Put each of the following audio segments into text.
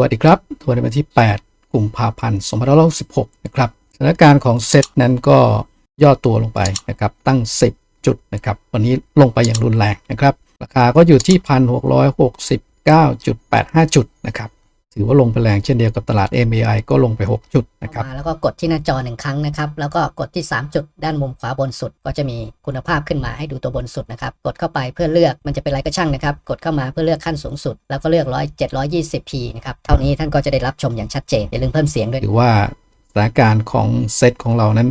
วัสดีครับตัวในวันที่ 8กุมภาพันธ์2566นะครับสถานการณ์ของเซตนั้นก็ย่อตัวลงไปนะครับตั้ง 10 จุดนะครับวันนี้ลงไปอย่างรุนแรงนะครับราคาก็อยู่ที่ 1,669.85 จุดนะครับ ถือว่าลงไปแรงเช่นเดียวกับตลาด MAI ก็ลงไป 6 จุดนะครับมาแล้วก็กดที่หน้าจอหนึ่งครั้งนะครับ แล้วก็กดที่ 3 จุดด้านมุมขวาบนสุด ก็จะมีคุณภาพขึ้นมาให้ดูตัวบนสุดนะครับ กดเข้าไปเพื่อเลือกมันจะเป็นอะไรก็ช่างนะครับ กดเข้ามาเพื่อเลือกขั้นสูงสุด แล้วก็เลือก100 720p นะครับ เท่านี้ท่านก็จะได้รับชมอย่างชัดเจนอย่าลืมเพิ่มเสียงด้วยหรือว่าสถานการณ์ของเซตของเรานั้น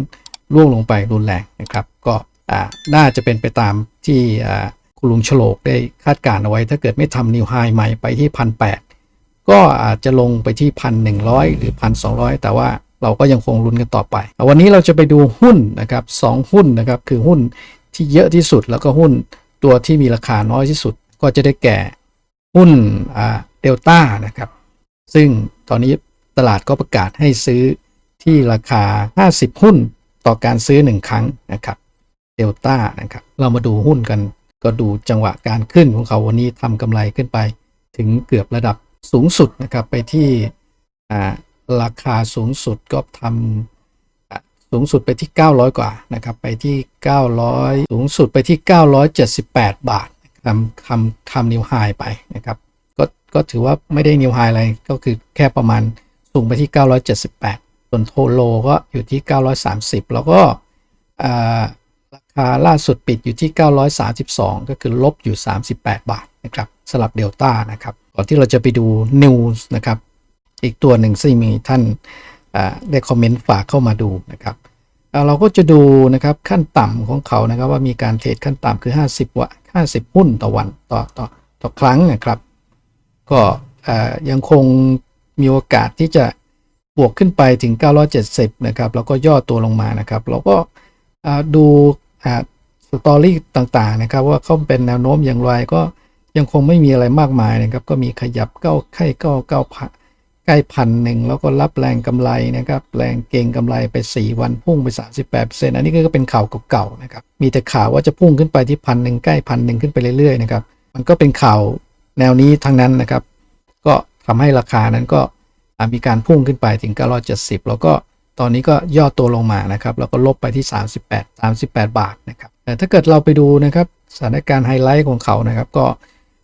ร่วงลงไปรุนแรงนะครับ ก็อ่าน่าจะเป็นไปตามที่อ่าคุณลุงฉลกได้คาดการณ์เอาไว้ ถ้าเกิดไม่ทำนิวไฮใหม่ไปที่พันแก็อาจจะลงไปที่พันหนึ่งร้อยหรือพันสองร้อยแต่ว่าเราก็ยังคงลุ้นกันต่อไปวันนี้เราจะไปดูหุ้นนะครับสองหุ้นนะครับคือหุ้นที่เยอะที่สุดแล้วก็หุ้นตัวที่มีราคาน้อยที่สุด ก็จะได้แก่หุ้นเดลต้านะครับ ซึ่งตอนนี้ตลาดก็ประกาศให้ซื้อที่ราคา 50 หุ้นต่อการซื้อ 1 ครั้งนะครับเดลต้านะครับ เรามาดูหุ้นกัน ก็ดูจังหวะการขึ้นของเขาวันนี้ทำกำไรขึ้นไป ถึงเกือบระดับ สูงสุดนะครับไปที่ราคาสูงสุดก็ทำสูงสุดไปที่ 900 กว่านะครับไปที่ 900 สูงสุดไปที่ 978 บาททำทำทำนิวไฮไปนะครับก็ก็ถือว่าไม่ได้นิวไฮอะไรก็คือแค่ประมาณสูงไปที่ 978 ส่วนโทโลก็อยู่ที่ 930 แล้วก็ราคาล่าสุดปิดอยู่ที่ 932 ก็คือลบอยู่ 38 บาทนะครับสลับเดลต้านะครับ ก่อนที่เราจะไปดูนิวส์นะครับ อีกตัวหนึ่งซึ่งมีท่านได้คอมเมนต์ฝากเข้ามาดูนะครับเราก็จะดูนะครับขั้นต่ำของเขานะครับว่ามีการเทรดขั้นต่ำคือ 50วะ50 หุ้นต่อวันต่อต่อต่อครั้งนะครับ ก็ยังคงมีโอกาสที่จะบวกขึ้นไปถึง 970 นะครับ แล้วก็ย่อตัวลงมานะครับ เราก็ดูสตอรี่ต่างๆนะครับ ว่าเขาเป็นแนวโน้มอย่างไรก็ ยังคงไม่มีอะไรมากมายนะครับ ก็มีขยับเก้าไข่เก้าเก้าพันใกล้พันหนึ่งแล้วก็รับแรงกำไรนะครับ แรงเก่งกำไรไป 4 วันพุ่งไป 38%อันนี้ก็เป็นข่าวเก่าๆนะครับ มีแต่ข่าวว่าจะพุ่งขึ้นไปที่พันหนึ่งใกล้พันหนึ่งขึ้นไปเรื่อยๆนะครับ มันก็เป็นข่าวแนวนี้ทั้งนั้นนะครับ ก็ทำให้ราคานั้นก็มีการพุ่งขึ้นไปถึง 970 แล้วก็ตอนนี้ก็ย่อตัวลงมานะครับ แล้วก็ลบไปที่ 38 38 บาทนะครับแต่ถ้าเกิดเราไปดูนะครับสถานการณ์ไฮไลท์ของเขานะครับ ก็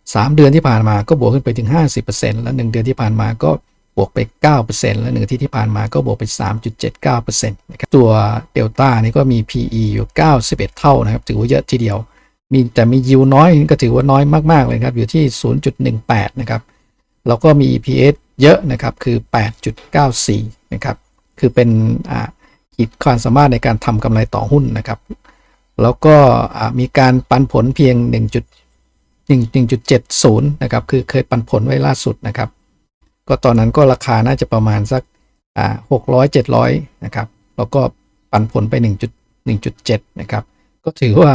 3 เดือนที่ผ่านมาก็บวกขึ้นไปถึง 50%แล้ว 1 เดือนที่ผ่านมาก็บวกไป 9%แล้วหนึ่งที่ที่ผ่านมาก็บวกไป 3.79%นะครับตัวเดลต้านี่ก็มี PE อยู่ 91 เท่านะครับถือว่าเยอะทีเดียว มีแต่มียิวน้อยก็ถือว่าน้อยมากๆเลยครับอยู่ที่ 0.18 นะครับแล้วก็มี EPS เยอะนะครับคือ 8.94 นะครับคือเป็นขีดความสามารถในการทำกำไรต่อหุ้นนะครับ แล้วก็มีการปันผลเพียง 1.70 นะครับ คือเคยปันผลไว้ล่าสุดนะครับ ก็ตอนนั้นก็ราคาน่าจะประมาณสักอ่า600 700 นะครับ แล้วก็ปันผลไป 1.1.7 นะครับ ก็ถือว่า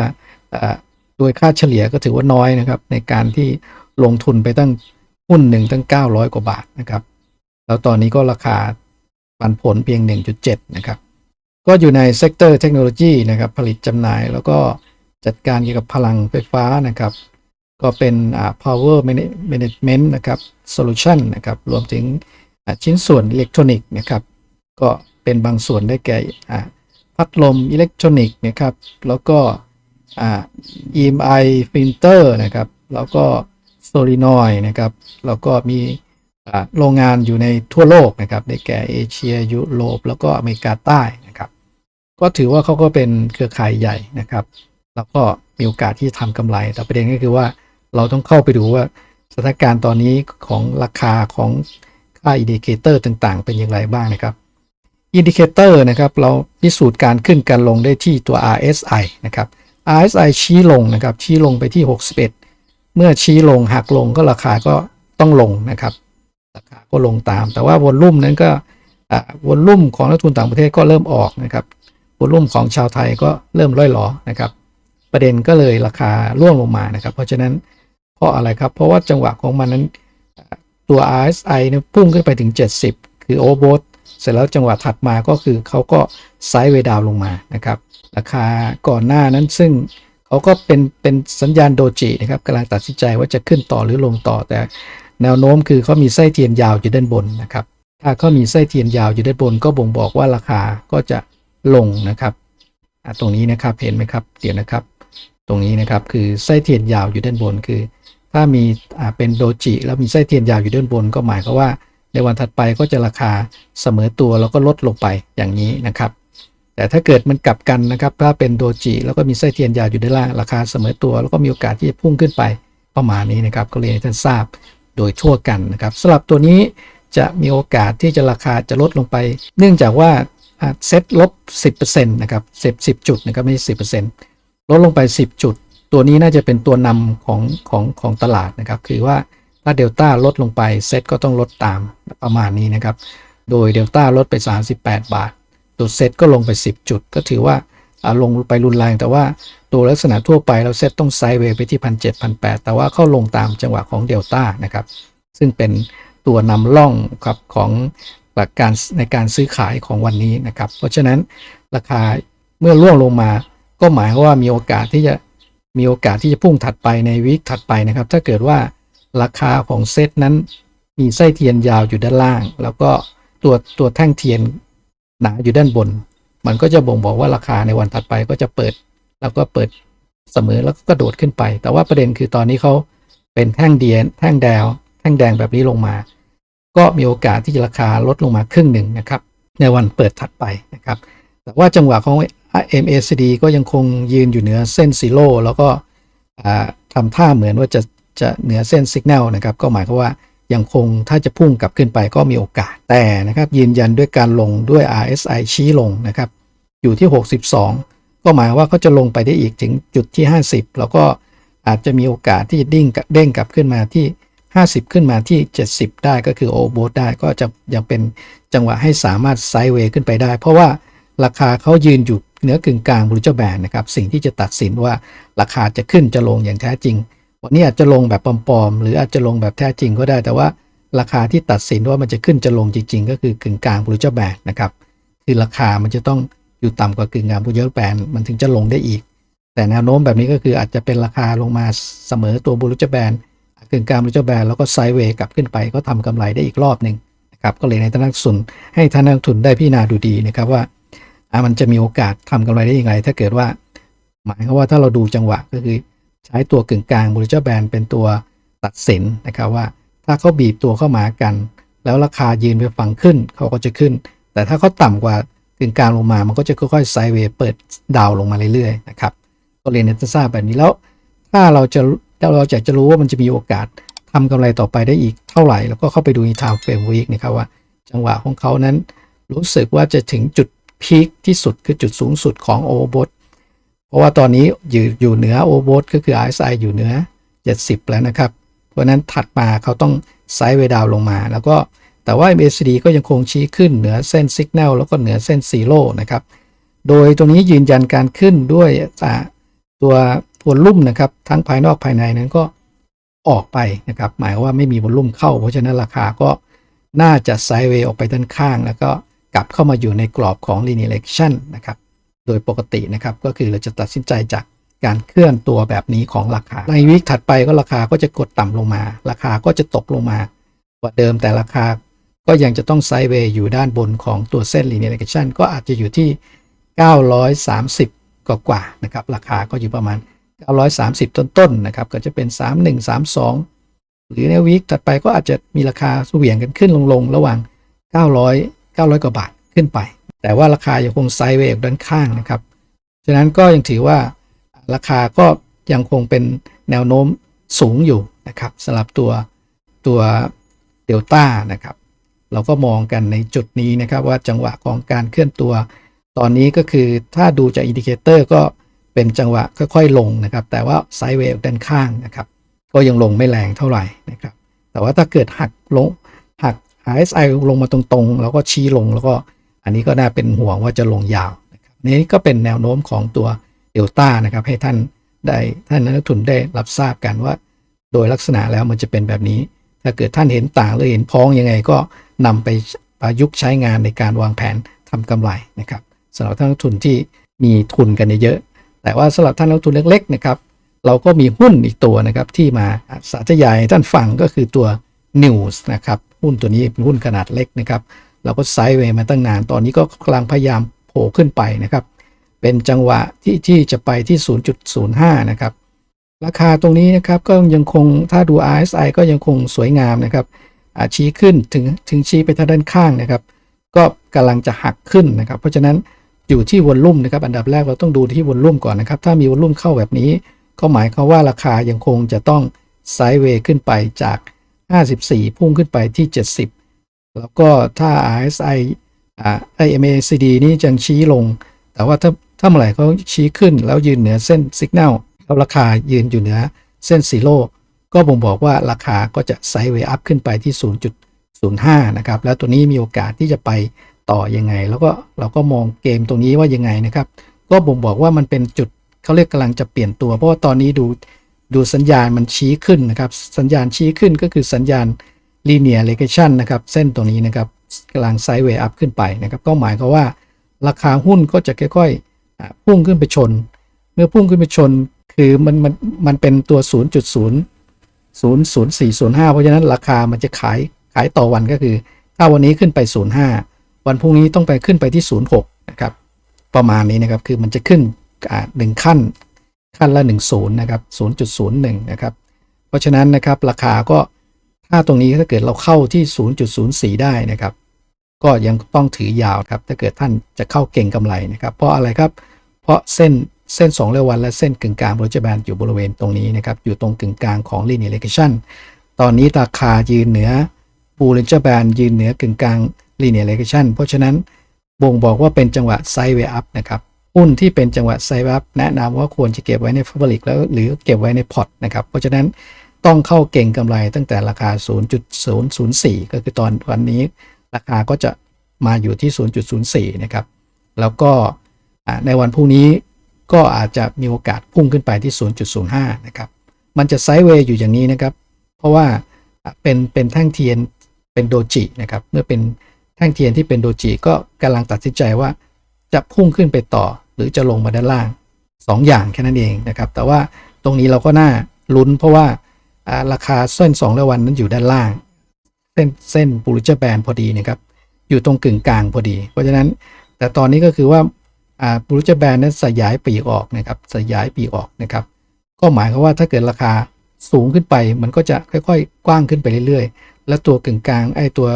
โดยค่าเฉลี่ยก็ถือว่าน้อยนะครับ ในการที่ลงทุนไปตั้งหุ้นหนึ่งตั้ง 900 กว่าบาทนะครับ แล้วตอนนี้ก็ราคาปันผลเพียง 1.7 นะครับ ก็อยู่ในเซกเตอร์เทคโนโลยีนะครับ ผลิตจำหน่ายแล้วก็จัดการเกี่ยวกับพลังไฟฟ้านะครับ ก็เป็น power management นะครับ solution นะครับ รวมถึงชิ้นส่วนอิเล็กทรอนิกส์นะครับ ก็เป็นบางส่วนได้แก่พัดลมอิเล็กทรอนิกส์นะครับ แล้วก็ EMI printer นะครับ แล้วก็โซลินอยนะครับ แล้วก็มีโรงงานอยู่ในทั่วโลกนะครับ ได้แก่เอเชียยุโรปแล้วก็อเมริกาใต้นะครับ ก็ถือว่าเขาก็เป็นเครือข่ายใหญ่นะครับ แล้วก็มีโอกาสที่ทำกำไร แต่ประเด็นก็คือว่า เราต้องเข้าไปดูว่าสถานการณ์ตอนนี้ของราคาของค่าอินดิเคเตอร์ต่างๆ เป็นอย่างไรบ้างนะครับอินดิเคเตอร์นะครับเราพิสูจน์การขึ้นการลงได้ที่ตัว RSI นะครับ RSI ชี้ลงนะครับชี้ลงไปที่ 61 เมื่อชี้ลงหักลงก็ราคาก็ต้องลงนะครับ ราคาก็ลงตาม แต่ว่าวอลลุ่มนั้นก็วอลลุ่มของนักทุนต่างประเทศก็เริ่มออกนะครับวอลลุ่มของชาวไทยก็เริ่มร่อยหลอนะครับ ประเด็นก็เลยราคาร่วงลงมานะครับ เพราะฉะนั้น เพราะอะไรครับ เพราะว่าจังหวะของมันนั้นตัว RSI เนี่ยพุ่งขึ้นไปถึง 70 คือโอเวอร์เสร็จแล้วจังหวะถัดมาก็คือเขาก็ไซด์เวดาวลงมานะครับ ราคาก่อนหน้านั้นซึ่งเขาก็เป็นเป็นสัญญาณโดจินะครับกำลังตัดสินใจว่าจะขึ้นต่อหรือลงต่อ แต่แนวโน้มคือเขามีไส้เทียนยาวอยู่ด้านบนนะครับ ถ้าเขามีไส้เทียนยาวอยู่ด้านบน ก็บ่งบอกว่าราคาก็จะลงนะครับตรงนี้นะครับเห็นไหมครับเดี๋ยวนะครับ ตรงนี้นะครับคือไส้เทียนยาวอยู่ด้านบนคือ ถ้ามีเป็นโดจิแล้วมีไส้เทียนยาวอยู่ด้านบน ก็หมายความว่า ในวันถัดไปก็จะราคาเสมอตัวแล้วก็ลดลงไปอย่างนี้นะครับ แต่ถ้าเกิดมันกลับกันนะครับ ถ้าเป็นโดจิแล้วก็มีไส้เทียนยาวอยู่ด้านล่างราคาเสมอตัว แล้วก็มีโอกาสที่จะพุ่งขึ้นไปประมาณนี้นะครับ ก็เรียนให้ท่านทราบโดยทั่วกันนะครับสำหรับตัวนี้จะมีโอกาสที่จะราคาจะลดลงไป เนื่องจากว่าเซ็ตลบ 10%นะครับเซ็ต10 จุดนะครับไม่ใช่10%ลดลงไป 10 จุด ตัวนี้น่าจะเป็นตัวนำของของของตลาดนะครับ คือว่าถ้าเดลต้าลดลงไปเซ็ตก็ต้องลดตามประมาณนี้นะครับ โดยเดลต้าลดไป 38 บาท ตัวเซ็ตก็ลงไป 10 จุด ก็ถือว่าอ่าลงไปรุนแรง แต่ว่าตัวลักษณะทั่วไปเราเซ็ตต้องไซด์เวย์ไปที่1 7 0 0 8แปดแต่ว่าเข้าลงตามจังหวะของเดลต้านะครับ ซึ่งเป็นตัวนำล่องครับของหลักการในการซื้อขายของวันนี้นะครับ เพราะฉะนั้นราคาเมื่อร่วงลงมาก็หมายความว่ามีโอกาสที่จะ มีโอกาสที่จะพุ่งถัดไปในวีคถัดไปนะครับ ถ้าเกิดว่าราคาของเซตนั้น มีไส้เทียนยาวอยู่ด้านล่าง แล้วก็ตัวตัวแท่งเทียนหนาอยู่ด้านบน มันก็จะบ่งบอกว่าราคาในวันถัดไปก็จะเปิด แล้วก็เปิดเสมอแล้วก็กระโดดขึ้นไป แต่ว่าประเด็นคือตอนนี้เขาเป็นแท่งเดียนแท่งแดว แท่งแดงแบบนี้ลงมา ก็มีโอกาสที่จะราคาลดลงมาครึ่งหนึ่งนะครับ ในวันเปิดถัดไปนะครับ แต่ว่าจังหวะของ MACD ก็ยังคงยืนอยู่เหนือเส้นซีโร่แล้วก็ทำท่าเหมือนว่าจะจะเหนือเส้นสัญญาณนะครับ ก็หมายความว่ายังคงถ้าจะพุ่งกลับขึ้นไปก็มีโอกาสแต่นะครับยืนยันด้วยการลงด้วย RSI ชี้ลงนะครับ อยู่ที่ 62 ก็หมายว่าเขาจะลงไปได้อีกถึงจุดที่ 50 แล้วก็อาจจะมีโอกาสที่จะดิ้งเด้งกลับขึ้นมาที่ 50 ขึ้นมาที่ 70 ได้ก็คือโอโบทได้ก็จะยังเป็นจังหวะให้สามารถไซด์เวย์ขึ้นไปได้ เพราะว่าราคาเขายืนอยู่ เหนือกึ่งกลางบริจแบนนะครับสิ่งที่จะตัดสินว่าราคาจะขึ้นจะลงอย่างแท้จริง วันนี้อาจจะลงแบบปลอมๆ หรืออาจจะลงแบบแท้จริงก็ได้ แต่ว่าราคาที่ตัดสินว่ามันจะขึ้นจะลงจริง ๆ ก็คือกึ่งกลางบริจแบนนะครับคือราคามันจะต้องอยู่ต่ำกว่ากึ่งกลางบริจแบนมันถึงจะลงได้อีก แต่แนวโน้มแบบนี้ก็คืออาจจะเป็นราคาลงมาเสมอตัวบริจแบนกึ่งกลางบริจแบนแล้วก็ไซด์เวย์กลับขึ้นไปก็ทำกำไรได้อีกรอบหนึ่งนะครับก็เลยในทานนักลงทุนให้ท่านนักทุนได้พิจารณาดูดีนะครับว่า อะมันจะมีโอกาสทำกำไรได้ยังไงถ้าเกิดว่า หมายความว่าถ้าเราดูจังหวะก็คือใช้ตัวกึ่งกลางบริจแบนเป็นตัวตัดสินนะครับว่า ถ้าเขาบีบตัวเข้ามากัน แล้วราคายืนไปฝั่งขึ้นเขาก็จะขึ้น แต่ถ้าเขาต่ำกว่ากึ่งกลางลงมามันก็จะค่อยๆไซด์เวย์เปิดดาวลงมาเรื่อยๆนะครับก็เรียนให้ท่านทราบแบบนี้แล้ว ถ้าเราจะเราอยากจะรู้ว่ามันจะมีโอกาสทำกำไรต่อไปได้อีกเท่าไหร่ แล้วก็เข้าไปดูในทาวเฟรมวีคนะครับว่า จังหวะของเขานั้นรู้สึกว่าจะถึงจุด พีคที่สุดคือจุดสูงสุดของโอเวอร์เพราะว่าตอนนี้อยู่อยู่เหนือโอเวอร์ก็คือ RSI อยู่เหนือ 70 แล้วนะครับ เพราะนั้นถัดมาเขาต้องไซด์เวดาวลงมา แล้วก็แต่ว่า MACD ก็ยังคงชี้ขึ้นเหนือเส้นสัญญาณแล้วก็เหนือเส้นซีโร่นะครับ โดยตรงนี้ยืนยันการขึ้นด้วยตัววอลลุ่มนะครับ ทั้งภายนอกภายในนั้นก็ออกไปนะครับ หมายว่าไม่มีวอลลุ่มเข้า เพราะฉะนั้นราคาก็น่าจะไซด์เวย์ออกไปด้านข้างแล้วก็ กลับเข้ามาอยู่ในกรอบของ linear action นะครับ โดยปกตินะครับก็คือเราจะตัดสินใจจากการเคลื่อนตัวแบบนี้ของราคา ในวิกถัดไปก็ราคาก็จะกดต่ำลงมา ราคาก็จะตกลงมากว่าเดิมแต่ราคาก็ยังจะต้องไซด์เวย์อยู่ด้านบนของตัวเส้น linear action ก็อาจจะอยู่ที่ 930 กว่ากว่านะครับ ราคาก็อยู่ประมาณ 930 ต้นๆนะครับ ก็จะเป็น 31 32 หรือในวีคถัดไปก็อาจจะมีราคาเหวี่ยงกันขึ้นลงๆ ระหว่าง 900 900 กว่าบาทขึ้นไป แต่ว่าราคายังคงไซด์เวย์อยู่ด้านข้างนะครับ ฉะนั้นก็ยังถือว่าราคาก็ยังคงเป็นแนวโน้มสูงอยู่นะครับสำหรับตัวตัวเดลต้านะครับ เราก็มองกันในจุดนี้นะครับว่าจังหวะของการเคลื่อนตัว ตอนนี้ก็คือถ้าดูจากอินดิเคเตอร์ก็เป็นจังหวะค่อยๆลงนะครับ แต่ว่าไซด์เวย์ด้านข้างนะครับ ก็ยังลงไม่แรงเท่าไหร่นะครับ แต่ว่าถ้าเกิดหักลง RSI ลงมาตรงๆ แล้วก็ชี้ลงแล้วก็อันนี้ก็น่าเป็นห่วงว่าจะลงยาวนะครับนี่ก็เป็นแนวโน้มของตัวเดลต้านะครับ ให้ท่านได้ท่านนักทุนได้รับทราบกันว่า โดยลักษณะแล้วมันจะเป็นแบบนี้ ถ้าเกิดท่านเห็นต่างหรือเห็นพ้องยังไงก็นำไปประยุกต์ใช้งานในการวางแผนทำกำไรนะครับสำหรับท่านนักทุนที่มีทุนกันเยอะ แต่ว่าสำหรับท่านนักทุนเล็กๆนะครับเราก็มีหุ้นอีกตัวนะครับที่มาสาธยายให้ท่านฟังก็คือตัว News นะครับ หุ้นตัวนี้เป็นหุ้นขนาดเล็กนะครับ เราก็ไซด์เวย์มาตั้งนาน ตอนนี้ก็กำลังพยายามโผล่ขึ้นไปนะครับ เป็นจังหวะที่ที่จะไปที่ 0.05 นะครับ ราคาตรงนี้นะครับก็ยังคงถ้าดู RSI ก็ยังคงสวยงามนะครับชี้ขึ้นถึงถึงชี้ไปทางด้านข้างนะครับ ก็กำลังจะหักขึ้นนะครับ เพราะฉะนั้นอยู่ที่วอลลุ่มนะครับ อันดับแรกเราต้องดูที่วอลลุ่มก่อนนะครับ ถ้ามีวอลลุ่มเข้าแบบนี้ ก็หมายความว่าราคายังคงจะต้องไซด์เวย์ขึ้นไปจาก 54 พุ่งขึ้นไปที่ 70 แล้วก็ถ้า RSI อ่า MACD นี่ยังชี้ลง แต่ว่าถ้าถ้าเมื่อไหร่เขาชี้ขึ้นแล้วยืนเหนือเส้นสัญญาณแล้วราคายืนอยู่เหนือเส้นซีโร่ก็บ่งบอกว่าราคาก็จะไซด์เวย์อัพขึ้นไปที่ 0.05 นะครับ แล้วตัวนี้มีโอกาสที่จะไปต่อยังไง แล้วก็เราก็มองเกมตรงนี้ว่ายังไงนะครับ ก็บ่งบอกว่ามันเป็นจุดเขาเรียกกำลังจะเปลี่ยนตัว เพราะว่าตอนนี้ดู ดูสัญญาณมันชี้ขึ้นนะครับ สัญญาณชี้ขึ้นก็คือสัญญาณ linear regression นะครับ เส้นตรงนี้นะครับกำลังไซด์เวย์อัพขึ้นไปนะครับ ก็หมายความว่า ราคาหุ้นก็จะค่อยๆพุ่งขึ้นไปชน เมื่อพุ่งขึ้นไปชน คือมันมันมันเป็นตัว 0.0 00405 เพราะฉะนั้นราคามันจะขายขายต่อวันก็คือ ถ้าวันนี้ขึ้นไป 05 วันพรุ่งนี้ต้องไปขึ้นไปที่ 06 นะครับ ประมาณนี้นะครับ คือมันจะขึ้นหนึ่งขั้น ขั้นละ 1 0นะครับ0.01นะครับ เพราะฉะนั้นนะครับราคาก็ถ้าตรงนี้ถ้าเกิดเราเข้าที่ 0.04 ได้นะครับ ก็ยังต้องถือยาวครับ ถ้าเกิดท่านจะเข้าเก่งกำไรนะครับ เพราะอะไรครับ เพราะเส้นเส้น2เรวันและเส้นกึ่งกลางบริจอร์แบนอยู่บริเวณตรงนี้นะครับ อยู่ตรงกึ่งกลางของ linear regression ตอนนี้ราคายืนเหนือบูริจอร์แบนยืนเหนือกึ่งกลาง linear regression เพราะฉะนั้นบ่งบอกว่าเป็นจังหวะ sideway up นะครับ หุ้นที่เป็นจังหวะ sideway up แนะนำว่าควรจะเก็บไว้ใน fabric แล้วหรือเก็บไว้ในพอร์ตนะครับ เพราะฉะนั้นต้องเข้าเก่งกำไรตั้งแต่ราคา 0.004 ก็คือตอนวันนี้ ราคาก็จะมาอยู่ที่ 0.04 นะครับ แล้วก็ในวันพรุ่งนี้ก็อาจจะมีโอกาสพุ่งขึ้นไปที่ 0.05 นะครับ มันจะไซด์เวย์อยู่อย่างนี้นะครับ เพราะว่าเป็นเป็นแท่งเทียนเป็นโดจินะครับ เมื่อเป็นแท่งเทียนที่เป็นโดจิก็กำลังตัดสินใจว่าจะพุ่งขึ้นไปต่อ หรือจะลงมาด้านล่าง 2 อย่างแค่นั้นเองนะครับแต่ว่าตรงนี้เราก็น่าลุ้นเพราะว่าราคาเส้น2ระวันนั้นอยู่ด้านล่าง เส้นเส้นบูริจแบนพอดีนะครับอยู่ตรงกึ่งกลางพอดี เพราะฉะนั้น แต่ตอนนี้ก็คือว่าอ่าบูริจแบนนั้นสยายปีกออกนะครับสยายปีกออกนะครับก็หมายความว่าถ้าเกิดราคาสูงขึ้นไปมันก็จะค่อยๆ กว้างขึ้นไปเรื่อยๆ และตัวกึ่งกลางไอ้ตัว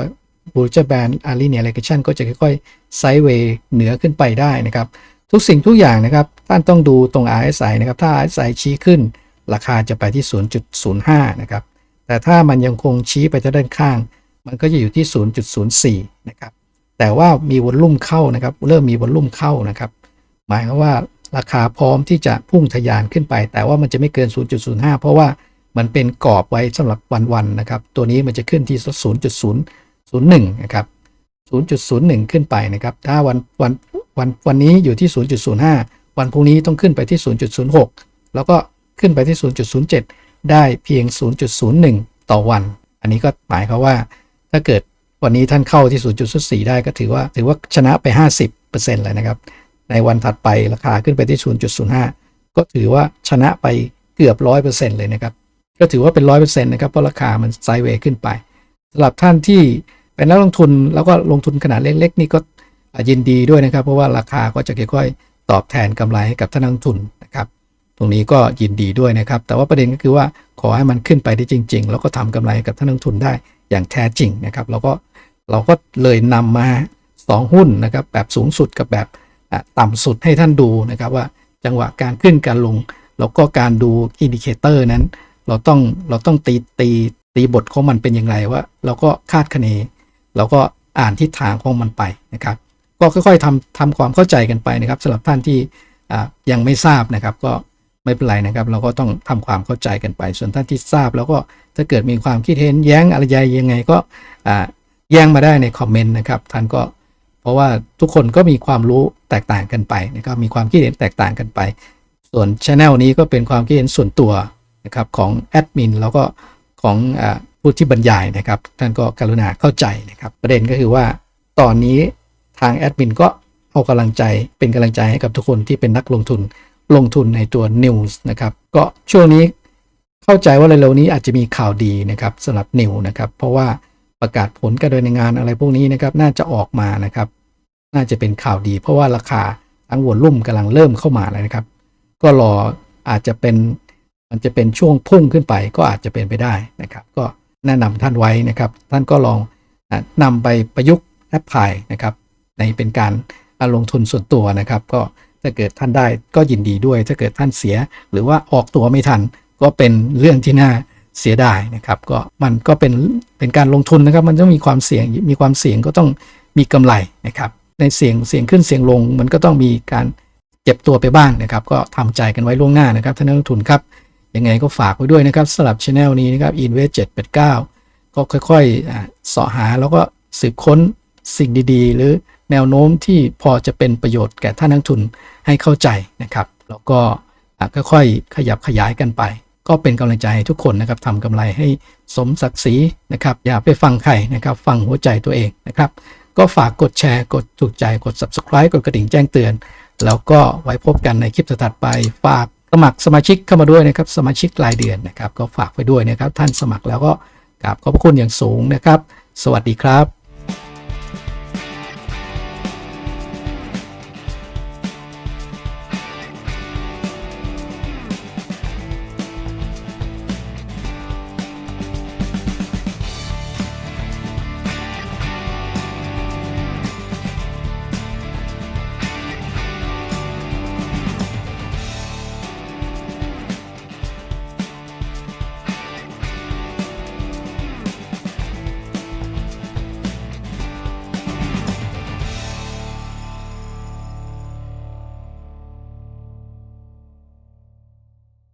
บูริจแบนอารีเนียเลกชันก็จะค่อยๆไซด์เวย์เหนือขึ้นไปได้นะครับ ทุกสิ่งทุกอย่างนะครับ ท่านต้องดูตรง RSI นะครับ ถ้า RSI ชี้ขึ้น ราคาจะไปที่ 0.05 นะครับ แต่ถ้ามันยังคงชี้ไปทางด้านข้าง มันก็จะอยู่ที่ 0.04 นะครับ แต่ว่ามีวอลลุ่มเข้านะครับ เริ่มมีวอลลุ่มเข้านะครับ หมายความว่าราคาพร้อมที่จะพุ่งทะยานขึ้นไป แต่ว่ามันจะไม่เกิน 0.05 เพราะว่ามันเป็นกรอบไว้สำหรับวันๆนะครับ ตัวนี้มันจะขึ้นที่ 0.001 นะครับ 0.01 ขึ้นไปนะครับ ถ้าวันวัน วันวันนี้อยู่ที่ 0.05 วันพรุ่งนี้ต้องขึ้นไปที่ 0.06 แล้วก็ขึ้นไปที่ 0.07 ได้เพียง 0.01 ต่อวัน อันนี้ก็หมายความว่า ถ้าเกิดวันนี้ท่านเข้าที่ 0.04 ได้ก็ถือว่าถือว่าชนะไป 50%เลยนะครับ ในวันถัดไปราคาขึ้นไปที่ 0.05 ก็ถือว่าชนะไปเกือบ 100%เลยนะครับ ก็ถือว่าเป็น 100%นะครับเพราะราคามันไซด์เวย์ขึ้นไปสำหรับท่านที่เป็นนักลงทุนแล้วก็ลงทุนขนาดเล็กๆนี่ก็ ยินดีด้วยนะครับ เพราะว่าราคาก็จะค่อยๆ ตอบแทนกำไรให้กับท่านนักลงทุนนะครับ ตรงนี้ก็ยินดีด้วยนะครับ แต่ว่าประเด็นก็คือว่าขอให้มันขึ้นไปได้จริง ๆ แล้วก็ทำกำไรกับท่านนักลงทุนได้อย่างแท้จริงนะครับ เราก็เราก็เลยนำมา 2 หุ้นนะครับ แบบสูงสุดกับแบบอะต่ำสุดให้ท่านดูนะครับว่าจังหวะการขึ้นการลง แล้วก็การดูอินดิเคเตอร์นั้น เราต้องเราต้องตีตีตีบทของมันเป็นอย่างไรว่า เราก็คาดคะเน เราก็อ่านทิศทางของมันไปนะครับ ก็ค่อยๆทำทำความเข้าใจกันไปนะครับสำหรับท่านที่ยังไม่ทราบนะครับ ก็ไม่เป็นไรนะครับ เราก็ต้องทำความเข้าใจกันไป ส่วนท่านที่ทราบ แล้วก็ถ้าเกิดมีความคิดเห็นแย้งอะไรยังไงก็แย้งมาได้ในคอมเมนต์นะครับท่านก็เพราะว่าทุกคนก็มีความรู้แตกต่างกันไปนะครับมีความคิดเห็นแตกต่างกันไป ส่วนช anel นี้ก็เป็นความคิดเห็นส่วนตัวนะครับของแอดมินแล้วก็ของอผู้ที่บรรยายนะครับท่านก็กรุณาเข้าใจนะครับ ประเด็นก็คือว่าตอนนี้ ทางแอดมินก็เอากำลังใจเป็นกำลังใจให้กับทุกคนที่เป็นนักลงทุนลงทุนในตัว News นะครับก็ช่วงนี้เข้าใจว่าเร็วๆนี้อาจจะมีข่าวดีนะครับสำหรับนิวนะครับเพราะว่าประกาศผลการดำเนินงานอะไรพวกนี้นะครับน่าจะออกมานะครับ น่าจะเป็นข่าวดี เพราะว่าราคาทั้งวอลลุ่มกำลังเริ่มเข้ามาแล้วนะครับ ก็รออาจจะเป็นมันจะเป็นช่วงพุ่งขึ้นไปก็อาจจะเป็นไปได้นะครับ ก็แนะนำท่านไว้นะครับ ท่านก็ลองนำไปประยุกต์แอปพลายนะครับ ในเป็นการลงทุนส่วนตัวนะครับ ก็ถ้าเกิดท่านได้ก็ยินดีด้วย ถ้าเกิดท่านเสีย หรือว่าออกตัวไม่ทัน ก็เป็นเรื่องที่น่าเสียดายนะครับ ก็มันก็เป็นเป็นการลงทุนนะครับ มันต้องมีความเสี่ยงมีความเสี่ยงก็ต้องมีกำไรนะครับ ในเสี่ยงเสี่ยงขึ้นเสี่ยงลง มันก็ต้องมีการเจ็บตัวไปบ้างนะครับ ก็ทำใจกันไว้ล่วงหน้านะครับท่านนักลงทุนครับยังไงก็ฝากไว้ด้วยนะครับสำหรับช anel นี้นะครับ Invest 789ก็ค่อยๆอ่าเสาะหาแล้วก็สืบค้นสิ่งดีๆ หรือ แนวโน้มที่พอจะเป็นประโยชน์แก่ท่านนักทุนให้เข้าใจนะครับ แล้วก็ค่อยๆขยับขยายกันไป ก็เป็นกำลังใจให้ทุกคนนะครับทำกำไรให้สมศักดิ์ศรีนะครับ อย่าไปฟังใครนะครับ ฟังหัวใจตัวเองนะครับ ก็ฝากกดแชร์ กดถูกใจกด subscribe กดกระดิ่งแจ้งเตือน แล้วก็ไว้พบกันในคลิปถัดไป ฝากสมัครสมาชิกเข้ามาด้วยนะครับ สมาชิกรายเดือนนะครับ ก็ฝากไว้ด้วยนะครับ ท่านสมัครแล้วก็กราบขอบพระคุณอย่างสูงนะครับ สวัสดีครับ